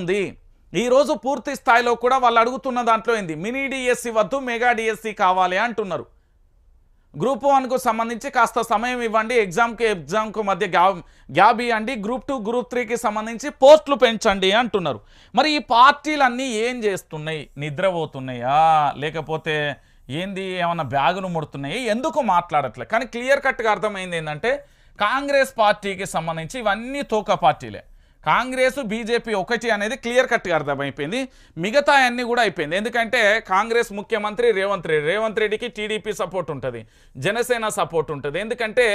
ఉంది. ఈరోజు పూర్తి స్థాయిలో కూడా వాళ్ళు అడుగుతున్న దాంట్లో ఏంది? మినీ డిఎస్సి వద్దు మెగా డిఎస్సి కావాలి అంటున్నారు. గ్రూప్ వన్కు సంబంధించి కాస్త సమయం ఇవ్వండి. ఎగ్జామ్కి ఎగ్జామ్కు మధ్య గ్యాప్ గ్యాప్ ఇవ్వండి గ్రూప్ టూ గ్రూప్ త్రీకి సంబంధించి పోస్టులు పెంచండి అంటున్నారు. మరి ఈ పార్టీలన్నీ ఏం చేస్తున్నాయి? నిద్రపోతున్నాయా? లేకపోతే ఏంది? ఏమన్నా బ్యాగును ముడుతున్నాయి? ఎందుకు మాట్లాడట్లే? కానీ క్లియర్ కట్గా అర్థమైంది ఏంటంటే కాంగ్రెస్ పార్టీకి సంబంధించి ఇవన్నీ తోక పార్టీలే. కాంగ్రెస్ బీజేపీ ఒకటి అనేది క్లియర్ కట్గా అర్థమైపోయింది. మిగతా అన్నీ కూడా అయిపోయింది. ఎందుకంటే కాంగ్రెస్ ముఖ్యమంత్రి రేవంత్ రెడ్డి రేవంత్ రెడ్డికి టీడీపీ సపోర్ట్ ఉంటుంది జనసేన సపోర్ట్ ఉంటుంది. ఎందుకంటే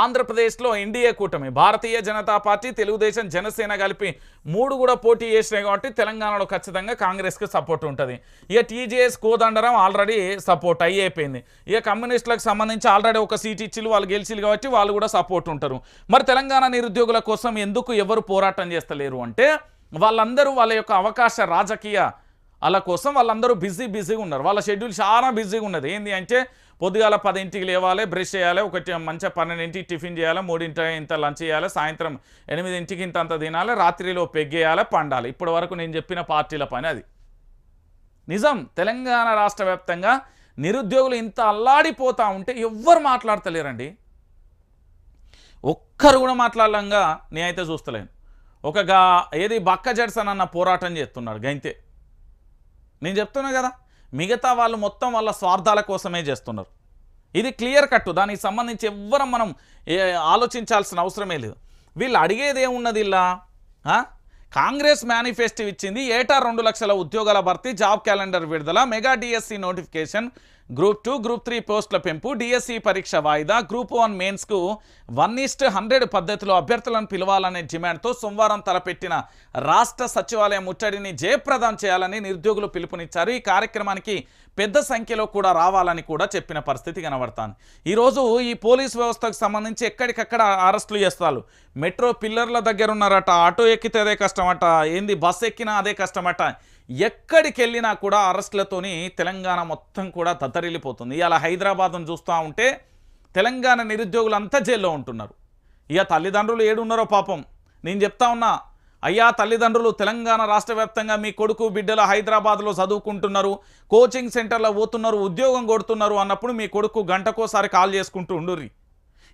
ఆంధ్రప్రదేశ్లో ఎన్డీఏ కూటమి భారతీయ జనతా పార్టీ తెలుగుదేశం జనసేన కలిపి మూడు కూడా పోటీ చేసినాయి కాబట్టి తెలంగాణలో ఖచ్చితంగా కాంగ్రెస్కి సపోర్ట్ ఉంటుంది. ఇక టీజేఎస్ కోదండరం ఆల్రెడీ సపోర్ట్ అయ్యిపోయింది. ఇక కమ్యూనిస్టులకు సంబంధించి ఆల్రెడీ ఒక సీట్ ఇచ్చిలు వాళ్ళు గెలిచిలు కాబట్టి వాళ్ళు కూడా సపోర్ట్ ఉంటారు. మరి తెలంగాణ నిరుద్యోగుల కోసం ఎందుకు ఎవరు పోరాటం పనిచేస్తలేరు అంటే వాళ్ళందరూ వాళ్ళ యొక్క అవకాశ రాజకీయ వాళ్ళ కోసం వాళ్ళందరూ బిజీ బిజీగా ఉన్నారు. వాళ్ళ షెడ్యూల్ చాలా బిజీగా ఉన్నది. ఏంది అంటే పొద్దుగాల పదింటికి లేవాలి బ్రష్ చేయాలి ఒకటి మంచిగా పన్నెండింటికి టిఫిన్ చేయాలి మూడింటి ఇంత లంచ్ చేయాలి సాయంత్రం ఎనిమిదింటికి ఇంత అంత తినాలి రాత్రిలో పెగ్గేయాలి పండాలి. ఇప్పటి వరకు నేను చెప్పిన పార్టీల పని అది. నిజం తెలంగాణ రాష్ట్ర వ్యాప్తంగా నిరుద్యోగులు ఇంత అల్లాడిపోతూ ఉంటే ఎవ్వరు మాట్లాడతలేరండి. ఒక్కరు కూడా మాట్లాడలంగా నేనైతే చూస్తలేను. ఒక గా ఏది బక్క జడ్సన్ అన్న పోరాటం చేస్తున్నాడు గంతే. నేను చెప్తున్నా కదా మిగతా వాళ్ళు మొత్తం వాళ్ళ స్వార్థాల కోసమే చేస్తున్నారు. ఇది క్లియర్ కట్టు దానికి సంబంధించి ఎవ్వరం మనం ఆలోచించాల్సిన అవసరమే లేదు. వీళ్ళు అడిగేది ఏమున్నది ఇలా? కాంగ్రెస్ మేనిఫెస్టో ఇచ్చింది ఏటా రెండు లక్షల ఉద్యోగాల భర్తీ జాబ్ క్యాలెండర్ విడుదల mega DSC notification group two group three పోస్టుల పెంపు డిఎస్సి పరీక్ష వాయిదా గ్రూప్ వన్ మెయిన్స్కు వన్ ఈస్ట్ హండ్రెడ్ పద్ధతిలో అభ్యర్థులను పిలవాలనే డిమాండ్తో సోమవారం తలపెట్టిన రాష్ట్ర సచివాలయం ముట్టడిని జయప్రదం చేయాలని నిరుద్యోగులు పిలుపునిచ్చారు. ఈ కార్యక్రమానికి పెద్ద సంఖ్యలో కూడా రావాలని కూడా చెప్పిన పరిస్థితి కనబడుతుంది. ఈరోజు ఈ పోలీస్ వ్యవస్థకు సంబంధించి ఎక్కడికక్కడ అరెస్టులు చేస్తారు. మెట్రో పిల్లర్ల దగ్గర ఉన్నారట ఆటో ఎక్కితే అదే కష్టమట ఏంది బస్సు ఎక్కినా అదే కష్టమట ఎక్కడికి వెళ్ళినా కూడా అరెస్టులతోని తెలంగాణ మొత్తం కూడా తత్తరిల్లిపోతుంది ఇలా హైదరాబాద్ను చూస్తూ ఉంటే తెలంగాణ నిరుద్యోగులంతా జైల్లో ఉంటున్నారు. ఇక తల్లిదండ్రులు ఏడున్నారో పాపం. నేను చెప్తా ఉన్నా అయ్యా తల్లిదండ్రులు తెలంగాణ రాష్ట్ర మీ కొడుకు బిడ్డలు హైదరాబాద్లో చదువుకుంటున్నారు కోచింగ్ సెంటర్లో పోతున్నారు ఉద్యోగం కొడుతున్నారు అన్నప్పుడు మీ కొడుకు గంటకోసారి కాల్ చేసుకుంటూ ఉండుర్రి.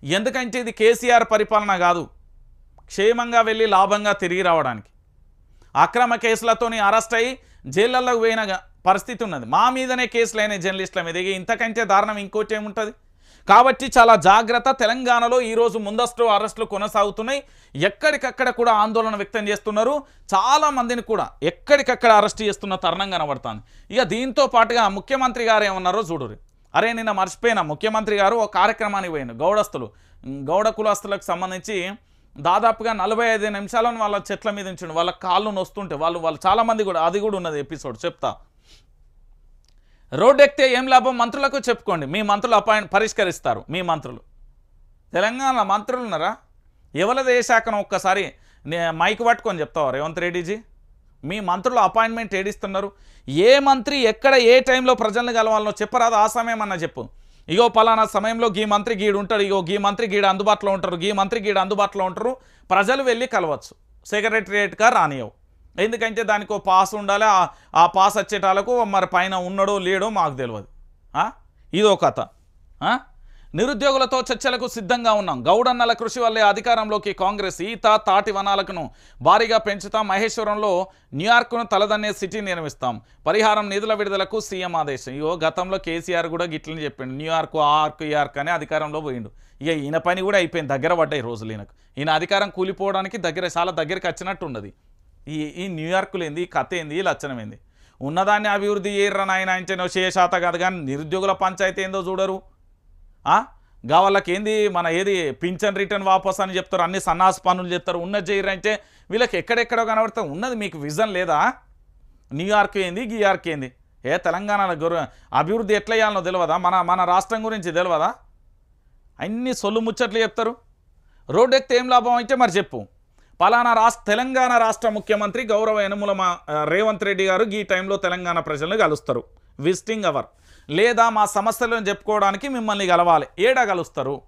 ఎందుకంటే ఇది కేసీఆర్ పరిపాలన కాదు. క్షేమంగా వెళ్ళి లాభంగా తిరిగి రావడానికి. అక్రమ కేసులతోని అరెస్ట్ అయ్యి జైళ్ళల్లోకి పోయిన పరిస్థితి ఉన్నది. మా మీదనే కేసులు అయినాయి జర్నలిస్టుల మీద. ఇంతకంటే దారుణం ఇంకోటి ఏముంటుంది? కాబట్టి చాలా జాగ్రత్త. తెలంగాణలో ఈరోజు ముందస్తు అరెస్టులు కొనసాగుతున్నాయి. ఎక్కడికక్కడ కూడా ఆందోళన వ్యక్తం చేస్తున్నారు. చాలా మందిని కూడా ఎక్కడికక్కడ అరెస్ట్ చేస్తున్న తరుణం కనబడుతుంది. ఇక దీంతో పాటుగా ముఖ్యమంత్రి గారు ఏమన్నారో చూడురి అరే నిన్న మర్చిపోయినా ముఖ్యమంత్రి గారు ఒక కార్యక్రమానికి పోయిన గౌడస్తులు గౌడ కులస్తులకు సంబంధించి దాదాపుగా నలభై ఐదు నిమిషాలను వాళ్ళ చెట్ల మీద ఉంచండి. వాళ్ళ కాళ్ళు నొస్తుంటే వాళ్ళు వాళ్ళు చాలామంది కూడా అది కూడా ఉన్నది ఎపిసోడ్ చెప్తా. రోడ్డు ఎక్కితే ఏం లాభం? మంత్రులకు చెప్పుకోండి. మీ మంత్రులు అపాయింట్ పరిష్కరిస్తారు. మీ మంత్రులు. తెలంగాణ మంత్రులు ఉన్నారా? ఎవరిది ఏ శాఖను ఒక్కసారి నే- మైక్ పట్టుకొని చెప్తావా రేవంత్ రెడ్డిజీ? మీ మంత్రులు అపాయింట్మెంట్ ఏడిస్తున్నారు? ఏ మంత్రి ఎక్కడ ఏ టైంలో ప్రజల్ని కలవాలనో చెప్పరాదు. ఆ సమయం అన్న చెప్పు. ఇగో పలానా సమయంలో గీ మంత్రి గీడు ఉంటాడు. ఇగో గీ మంత్రి గీడు అందుబాటులో ఉంటారు. గీ మంత్రి గీడు అందుబాటులో ఉంటారు. ప్రజలు వెళ్ళి కలవచ్చు. సెక్రటరియేట్గా రానియవు. ఎందుకంటే దానికి పాస్ ఉండాలి. ఆ- ఆ పాస్ వచ్చేటాలకు మరి పైన ఉన్నాడో లేడో మాకు తెలియదు ఆ? ఇదో కథ. నిరుద్యోగులతో చర్చలకు సిద్ధంగా ఉన్నాం. గౌడన్నల కృషి వల్లే అధికారంలోకి కాంగ్రెస్ ఈత తాటి వనాలకును భారీగా పెంచుతాం. మహేశ్వరంలో న్యూయార్క్ను తలదన్నే సిటీ నిర్మిస్తాం. పరిహారం నిధుల విడుదలకు సీఎం ఆదేశం. ఇగో గతంలో కేసీఆర్ కూడా గిట్లని చెప్పిండు. న్యూయార్క్ ఆర్క్ యార్క్ అని అధికారంలో పోయిండు. ఇక ఈయన పని కూడా అయిపోయింది. దగ్గర పడ్డాయి రోజులు ఈయనకు. ఈయన అధికారం కూలిపోవడానికి దగ్గర చాలా దగ్గరికి వచ్చినట్టు ఉన్నది ఈ ఈ న్యూయార్కులు ఏంది? ఈ కథ ఏంది? ఈ లక్షణం ఏంది? ఉన్నదాన్ని అభివృద్ధి చేయర్రా నాయన అంటే నువ్వు చేశాత కాదు. కానీ నిరుద్యోగుల పంచాయతీ ఏందో చూడరు. గా వాళ్ళకి ఏంది? మన ఏది? పింఛన్ రిటర్న్ వాపస్ అని చెప్తారు అన్ని సన్నాస పనులు చెప్తారు ఉన్నది చేయరు అంటే వీళ్ళకి ఎక్కడెక్కడో కనబడతారు ఉన్నది మీకు విజన్ లేదా? న్యూయార్క్ ఏంది? గీయార్క్ ఏంది? ఏ తెలంగాణలో గురు అభివృద్ధి ఎట్లా చేయాలనో తెలియదా మన మన రాష్ట్రం గురించి తెలియదా అన్ని సొల్లు ముచ్చట్లు చెప్తారు. రోడ్డు ఎక్కితే ఏం లాభం అయితే మరి చెప్పు. పలానా రాష్ట్ర తెలంగాణ రాష్ట్ర ముఖ్యమంత్రి గౌరవ యనుమల రేవంత్ రెడ్డి గారు ఈ టైంలో తెలంగాణ ప్రజలను కలుస్తారు. Visiting hour. లేదా మా సమస్యలను చెప్పుకోవడానికి మిమ్మల్ని కలవాలి ఏడ కలుస్తారు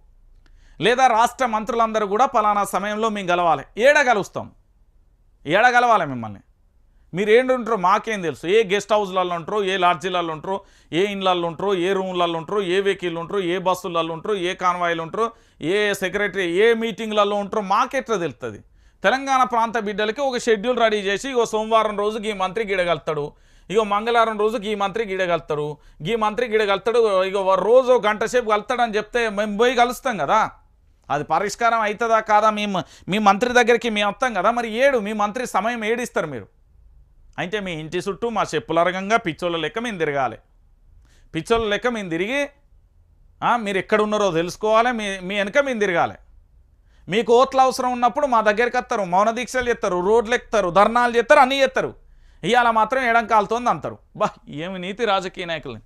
లేదా రాష్ట్ర మంత్రులందరూ కూడా పలానా సమయంలో మేము గలవాలి. ఏడ కలుస్తాం ఏడ మిమ్మల్ని? మీరు ఏంటి మాకేం తెలుసు. ఏ గెస్ట్ హౌస్లలో ఉంటారో ఏ లాడ్జీలలో ఉంటారో ఏ ఇండ్లలో ఉంటారు ఏ రూమ్లలో ఉంటారు ఏ వెహికల్ ఉంటారు ఏ బస్సులలో ఉంటారు ఏ కాన్వాయిలు ఉంటారు ఏ సెక్రటరీ ఏ మీటింగ్లలో ఉంటారో మాకెట్లా తెలుస్తుంది తెలంగాణ ప్రాంత బిడ్డలకి ఒక షెడ్యూల్ రెడీ చేసి ఓ సోమవారం రోజు ఈ మంత్రి గిడగలుగుతాడు ఇగో మంగళవారం రోజు ఈ మంత్రి గిడగలుగుతాడు ఈ మంత్రి గిడగలుగుతాడు ఇగో రోజు గంట సేపు కలుతాడని చెప్తే మేము పోయి కలుస్తాం కదా. అది పరిష్కారం అవుతుందా కాదా? మేము మీ మంత్రి దగ్గరికి మేము వస్తాం కదా. మరి ఏడు మీ మంత్రి సమయం ఏడిస్తారు మీరు? అయితే మీ ఇంటి చుట్టూ మా చెప్పులరగంగా పిచ్చోళ్ళ లెక్క మేము తిరగాలి. పిచ్చోళ్ళ లెక్క మేము తిరిగి మీరు ఎక్కడ ఉన్నారో తెలుసుకోవాలి. మీ మీ వెనక మేము తిరగాలి. మీకు ఓట్ల అవసరం ఉన్నప్పుడు మా దగ్గరికి వస్తారు. మౌన దీక్షలు చేస్తారు. రోడ్లు ఎక్కుతారు. ధర్నాలు చేస్తారు. అన్నీ చేస్తారు. ఇవాళ మాత్రం ఎడం కాలుతోంది అంటారు. బా ఏమి నీతి రాజకీయ నాయకులని.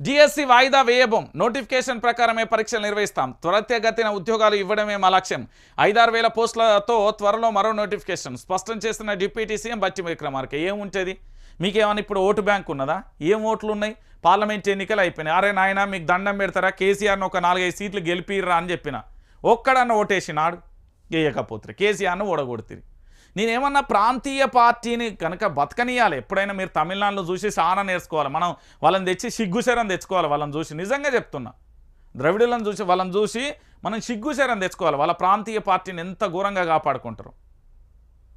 డిఎస్సి వాయిదా వేయబోం. నోటిఫికేషన్ ప్రకారమే పరీక్షలు నిర్వహిస్తాం. త్వరితగతిన ఉద్యోగాలు ఇవ్వడమే మా లక్ష్యం. ఐదారు వేల పోస్టులతో త్వరలో మరో నోటిఫికేషన్. స్పష్టం చేస్తున్న డిప్యూటీ సీఎం బట్టి విక్రమార్క ఏముంటుంది మీకేమైనా ఇప్పుడు ఓటు బ్యాంక్ ఉన్నదా? ఏం ఓట్లు ఉన్నాయి పార్లమెంట్ ఎన్నికలు అయిపోయినాయి. అరే నాయన మీకు దండం పెడతారా? కేసీఆర్ను ఒక నాలుగైదు సీట్లు గెలిపిర్రా అని చెప్పిన. ఒక్కడన్న ఓటేసినాడు. వేయకపోతురు కేసీఆర్ను ఓడగొడుతుంది నేనేమన్నా ప్రాంతీయ పార్టీని కనుక బతకనియాలి ఎప్పుడైనా మీరు తమిళనాడులో చూసి సాన నేర్చుకోవాలి. మనం వాళ్ళని తెచ్చి సిగ్గుశరం తెచ్చుకోవాలి వాళ్ళని చూసి. నిజంగా చెప్తున్నా. ద్రవిడులను చూసి వాళ్ళని చూసి మనం సిగ్గుశరం తెచ్చుకోవాలి. వాళ్ళ ప్రాంతీయ పార్టీని ఎంత ఘోరంగా కాపాడుకుంటారు.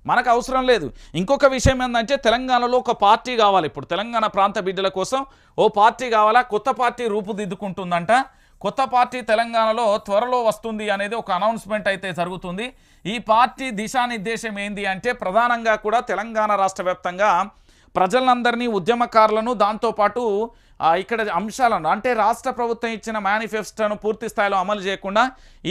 మనకు అవసరం లేదు. ఇంకొక విషయం ఏంటంటే తెలంగాణలో ఒక పార్టీ కావాలి. ఇప్పుడు తెలంగాణ ప్రాంత బిడ్డల కోసం ఓ పార్టీ కావాలా? కొత్త పార్టీ రూపుదిద్దుకుంటుందంట. కొత్త పార్టీ తెలంగాణలో త్వరలో వస్తుంది అనేది ఒక అనౌన్స్మెంట్ అయితే జరుగుతుంది. ఈ పార్టీ దిశానిర్దేశం ఏంది అంటే ప్రధానంగా కూడా తెలంగాణ రాష్ట్ర వ్యాప్తంగా ప్రజలందరినీ ఉద్యమకారులను దాంతోపాటు ఇక్కడ అంశాలను అంటే రాష్ట్ర ప్రభుత్వం ఇచ్చిన మేనిఫెస్టోను పూర్తి స్థాయిలో అమలు చేయకుండా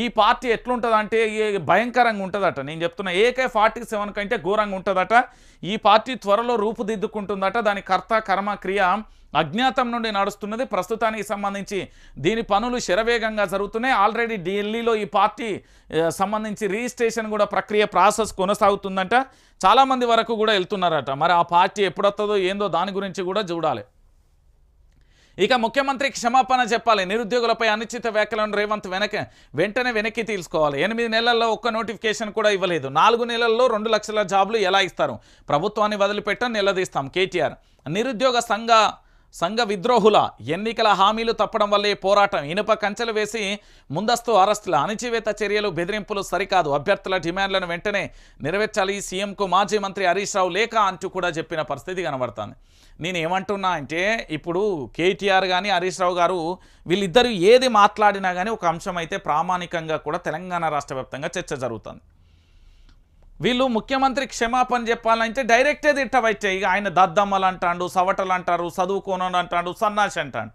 ఈ పార్టీ ఎట్లుంటుందంటే ఈ భయంకరంగా ఉంటుందట. నేను చెప్తున్నా ఏకే ఫార్టీ సెవెన్ కంటే ఘోరంగా ఉంటుందట. ఈ పార్టీ త్వరలో రూపుదిద్దుకుంటుందట. దాని కర్త కర్మ క్రియ అజ్ఞాతం నుండి నడుస్తున్నది. ప్రస్తుతానికి సంబంధించి దీని పనులు శరవేగంగా జరుగుతున్నాయి. ఆల్రెడీ ఢిల్లీలో ఈ పార్టీ సంబంధించి రిజిస్ట్రేషన్ కూడా ప్రక్రియ ప్రాసెస్ కొనసాగుతుందంట. చాలామంది వరకు కూడా వెళ్తున్నారట. మరి ఆ పార్టీ ఎప్పుడొస్తుందో ఏందో దాని గురించి కూడా చూడాలి. ఇక ముఖ్యమంత్రి క్షమాపణ చెప్పాలి. నిరుద్యోగులపై అనిశ్చిత వ్యాఖ్యలను రేవంత్ వెనక వెంటనే వెనక్కి తీసుకోవాలి. ఎనిమిది నెలల్లో ఒక్క నోటిఫికేషన్ కూడా ఇవ్వలేదు. నాలుగు నెలల్లో రెండు లక్షల జాబులు ఎలా ఇస్తారు? ప్రభుత్వాన్ని వదిలిపెట్టని నిలదీస్తాం కేటీఆర్. నిరుద్యోగ సంఘ సంఘ విద్రోహుల ఎన్నికల హామీలు తప్పడం వల్లే పోరాటం. ఇనుప కంచెలు వేసి ముందస్తు అరెస్టుల అణిచివేత చర్యలు బెదిరింపులు సరికాదు. అభ్యర్థుల డిమాండ్లను వెంటనే నెరవేర్చాలి. సీఎంకు మాజీ మంత్రి హరీష్ రావు లేక అంటూ కూడా చెప్పిన పరిస్థితి కనబడుతుంది. నేను ఏమంటున్నా అంటే ఇప్పుడు కేటీఆర్ కానీ హరీష్ రావు గారు వీళ్ళిద్దరూ ఏది మాట్లాడినా కానీ ఒక అంశం అయితే ప్రామాణికంగా కూడా తెలంగాణ రాష్ట్ర వ్యాప్తంగా చర్చ జరుగుతుంది. వీళ్ళు ముఖ్యమంత్రి క్షమాపణ చెప్పాలంటే డైరెక్టే తిట్టవచ్చే ఇక ఆయన దద్దమ్మలు అంటాడు సవటలు అంటారు చదువుకోనని అంటాడు సన్నాసి అంటాడు.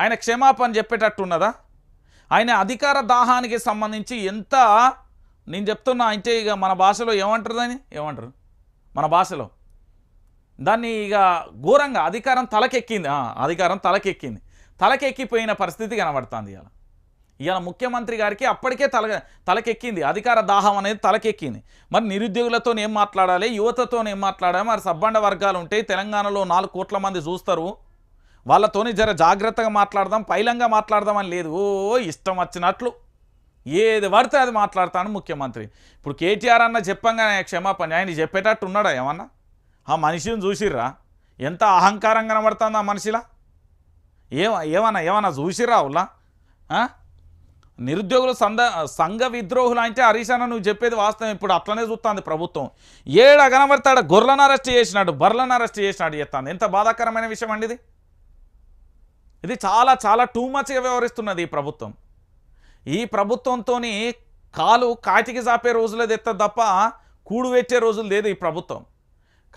ఆయన క్షమాపణ చెప్పేటట్టు ఉన్నదా ఆయన అధికార దాహానికి సంబంధించి ఎంత నేను చెప్తున్నా అంటే ఇక మన భాషలో ఏమంటారు దాన్ని? ఏమంటారు? మన భాషలో? దాన్ని ఇక ఘోరంగా అధికారం తలకెక్కింది. అధికారం తలకెక్కింది. తలకెక్కిపోయిన పరిస్థితి కనబడుతుంది ఇవాళ ఇవాళ ముఖ్యమంత్రి గారికి అప్పటికే తల తలకెక్కింది. అధికార దాహం అనేది తలకెక్కింది. మరి నిరుద్యోగులతో ఏం మాట్లాడాలి? యువతతో ఏం మాట్లాడాలి? మరి సబ్బండ వర్గాలు ఉంటాయి తెలంగాణలో నాలుగు కోట్ల మంది చూస్తారు. వాళ్ళతోని జర జాగ్రత్తగా మాట్లాడదాం పైలంగా మాట్లాడదామని లేదు. ఓ ఇష్టం వచ్చినట్లు. ఏది పడితే అది మాట్లాడతాను ముఖ్యమంత్రి. ఇప్పుడు కేటీఆర్ అన్న చెప్పంగానే క్షమాపణ ఆయన చెప్పేటట్టు ఉన్నాడా ఏమన్నా? ఆ మనిషిని చూసిర్రా? ఎంత అహంకారం కనబడుతుంది ఆ మనిషిలా? ఏమ ఏమన్నా ఏమన్నా చూసిరా ఉల్లా? నిరుద్యోగులు సంద సంఘ విద్రోహులు అంటే హరీష్ అన్న నువ్వు చెప్పేది వాస్తవం. ఇప్పుడు అట్లనే చూస్తుంది ప్రభుత్వం. ఏడ కనబడతాడు గొర్రెలను అరెస్ట్ చేసినాడు బర్రెలను అరెస్ట్ చేసినాడు చెప్తాను ఎంత బాధాకరమైన విషయం అండి ఇది? ఇది చాలా చాలా టూ మచ్గా వ్యవహరిస్తున్నది ఈ ప్రభుత్వం. ఈ ప్రభుత్వంతో కాలు కాటికి చాపే రోజులది ఎత్త తప్ప కూడు పెట్టే రోజులు లేదు ఈ ప్రభుత్వం.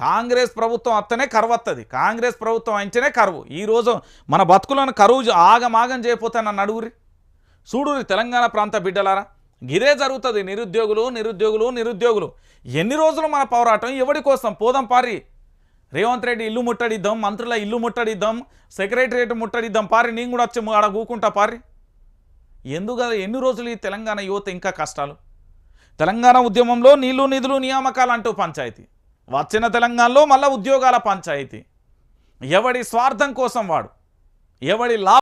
కాంగ్రెస్ ప్రభుత్వం అత్తనే కరువు వస్తుంది కాంగ్రెస్ ప్రభుత్వం అంచనే కరువు. ఈరోజు మన బతుకులను కరువు ఆగమాగం చేయపోతే నన్ను అడుగురి చూడురి తెలంగాణ ప్రాంత బిడ్డలారా. గిదే జరుగుతుంది. నిరుద్యోగులు నిరుద్యోగులు నిరుద్యోగులు. ఎన్ని రోజులు మన పోరాటం? ఎవడి కోసం? పోదాం పారి. రేవంత్ రెడ్డి ఇల్లు ముట్టడిద్దాం మంత్రుల ఇల్లు ముట్టడిద్దాం సెక్రటరియట్ ముట్టడిద్దాం పారి. నేను కూడా వచ్చి ఆడ కూకుంటా పారి. ఎందుకు ఎన్ని రోజులు ఈ తెలంగాణ యువత ఇంకా కష్టాలు? తెలంగాణ ఉద్యమంలో నీళ్ళు నిధులు నియామకాలు అంటూ పంచాయతీ. వచ్చిన తెలంగాణలో మళ్ళా ఉద్యోగాల పంచాయతీ. ఎవడి స్వార్థం కోసం వాడు? ఎవడి లా